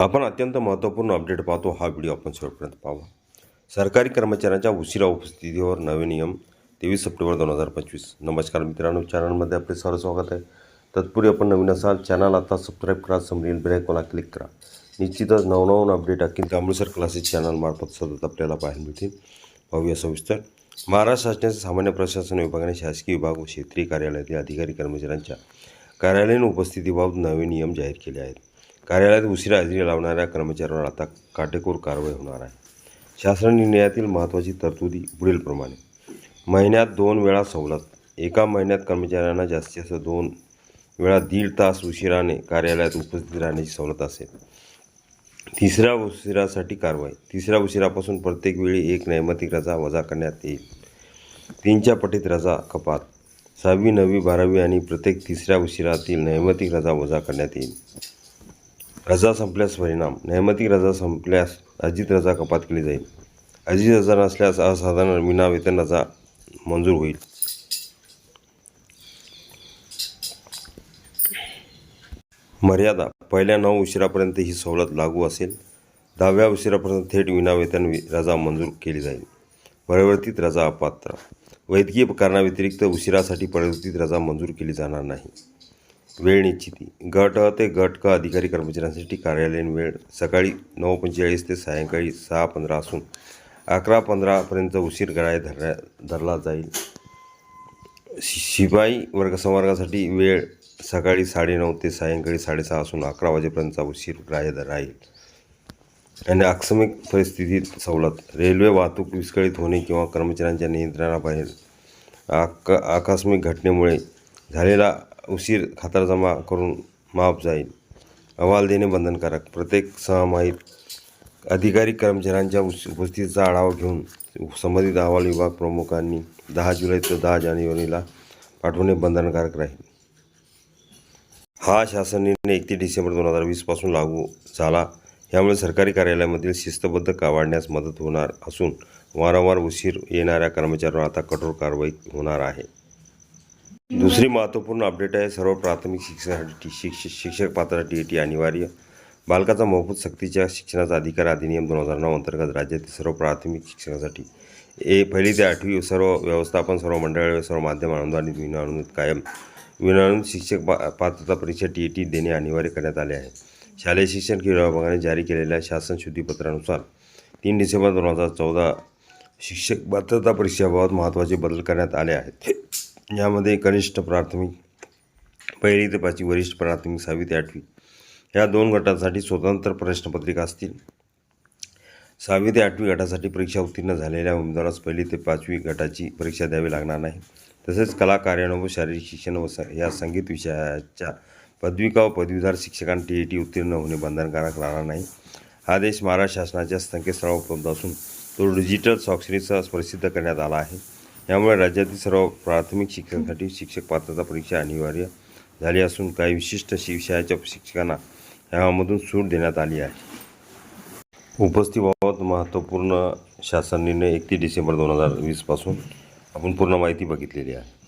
आपण अत्यंत महत्त्वपूर्ण अपडेट पाहतो. हा व्हिडिओ आपण शेवटपर्यंत पाहावा सरकारी कर्मचाऱ्यांच्या उशिरा उपस्थितीवर नवे नियम तेवीस सप्टेंबर दोन हजार पंचवीस. नमस्कार मित्रांनो चॅनलमध्ये आपले सर्व स्वागत आहे. तत्पूर्वी आपण नवीन असाल चॅनल आता सबस्क्राईब करा समरील ब्रेकला क्लिक करा. निश्चितच नवनवून अपडेट अखिल तांबळसर क्लासेस चॅनलमार्फत सतत आपल्याला पाहायला मिळतील. पाहूया सविस्तर. महाराष्ट्र शासनाच्या सामान्य प्रशासन विभागाने शासकीय विभाग व क्षेत्रीय कार्यालयातील अधिकारी कर्मचाऱ्यांच्या कार्यालयीन उपस्थितीबाबत नवे नियम जाहीर केले आहेत. कार्यालयात उशिरा हजेरी लावणाऱ्या कर्मचाऱ्यांवर आता काटेकोर कारवाई होणार आहे. शासन निर्णयातील महत्त्वाची तरतुदी पुढीलप्रमाणे. महिन्यात दोन वेळा सवलत. एका महिन्यात कर्मचाऱ्यांना जास्तीत जास्त दोन वेळा दीड तास उशिराने कार्यालयात उपस्थित राहण्याची सवलत असेल. तिसऱ्या उशिरासाठी कारवाई. तिसऱ्या उशिरापासून प्रत्येक वेळी एक नैमतिक रजा वजा करण्यात येईल. तीनच्या पटीत रजा कपात. सहावी नववी बारावी आणि प्रत्येक तिसऱ्या उशिरातील नैमतिक रजा वजा करण्यात येईल. रजा संपल्यास परिणाम. नैमतिक रजा संपल्यास अजित रजा कपात केली जाईल. अजित रजा नसल्यास असाधारण विनावेतन रजा मंजूर होईल. मर्यादा. पहिल्या नऊ उशिरापर्यंत ही सवलत लागू असेल. दहाव्या उशिरापर्यंत थेट विनावेतन रजा मंजूर केली जाईल. परिवर्तित रजा अपात्र. वैद्यकीय कारणाव्यतिरिक्त उशिरासाठी परिवर्तित रजा मंजूर केली जाणार नाही. वेळ निश्चिती गट अ ते गट क अधिकारी कर्मचाऱ्यांसाठी कार्यालयीन वेळ सकाळी नऊ पंचेचाळीस ते सायंकाळी सहा पंधरा असून अकरा पंधरापर्यंत उशीर ग्राह्य धरण्या धरला जाईल. शि- शिपाई वर्गसंवर्गासाठी वेळ सकाळी साडेनऊ ते सायंकाळी साडेसहा असून अकरा वाजेपर्यंतचा उशीर ग्राह्य राहील. आणि आकस्मिक परिस्थितीत सवलत रेल्वे वाहतूक विस्कळीत होणे किंवा कर्मचाऱ्यांच्या नियंत्रणाबाहेर आक आकस्मिक घटनेमुळे झालेला उशीर खातरजमा करून माफ जाईल. अहवाल देणे बंधनकारक. प्रत्येक सहामाहीत अधिकारी कर्मचाऱ्यांच्या उपस्थितीचा आढावा घेऊन संबंधित अहवाल विभाग प्रमुखांनी दहा जुलै ते दहा जानेवारीला पाठवणे बंधनकारक राहील. हा शासन निर्णय एकतीस डिसेंबर दोन हजार वीसपासून लागू झाला. यामुळे सरकारी कार्यालयामधील शिस्तबद्ध का वाढण्यास मदत होणार असून वारंवार उशीर येणाऱ्या कर्मचाऱ्यांवर आता कठोर कारवाई होणार आहे. दुसरी महत्त्वपूर्ण अपडेट आहे सर्व प्राथमिक शिक्षणासाठी शिक्ष शिक्षक पात्र टी ए टी अनिवार्य. बालकाचा मोफत सक्तीच्या शिक्षणाचा अधिकार अधिनियम दोन हजार नऊ अंतर्गत राज्यातील सर्व प्राथमिक शिक्षणासाठी. ए पहिली ते आठवी सर्व व्यवस्थापन सर्व मंडळ सर्व माध्यम अनुदानित विनाअनुदानित कायम. विनाअनुदानित शिक्षक पा पात्रता परीक्षा टी ए टी देणे अनिवार्य करण्यात आले आहे. शालेय शिक्षण क्रीडा विभागाने जारी केलेल्या शासन शुद्धीपत्रानुसार तीन डिसेंबर दोन हजार चौदा शिक्षक पात्रता परीक्षेबाबत महत्त्वाचे बदल करण्यात आले आहेत. यामध्ये कनिष्ठ प्राथमिक पहिली ते पाचवी वरिष्ठ प्राथमिक सहावी ते आठवी या दोन गटांसाठी स्वतंत्र प्रश्नपत्रिका असतील. सहावी ते आठवी गटासाठी परीक्षा उत्तीर्ण झालेल्या उमेदवारास पहिली ते पाचवी गटाची परीक्षा द्यावी लागणार नाही. तसेच कला कार्यानुभव शारीरिक शिक्षण व स या संगीत विषयाच्या पदविका व पदवीधर शिक्षकांना टी ए टी उत्तीर्ण होणे बंधनकारक राहणार नाही. हा देश महाराष्ट्र शासनाच्या संकेतस्थळावर उपलब्ध असून तो डिजिटल स्वाक्षरीसह प्रसिद्ध करण्यात आला आहे. यामुळे राज्यातील सर्व प्राथमिक शिक्षणासाठी शिक्षक पात्रता परीक्षा अनिवार्य झाली असून काही विशिष्ट शि विषयाच्या शिक्षकांना यामधून सूट देण्यात आली आहे. उपस्थितीबाबत महत्त्वपूर्ण शासन निर्णय एकतीस डिसेंबर दोन हजार वीसपासून आपण पूर्ण माहिती बघितलेली आहे.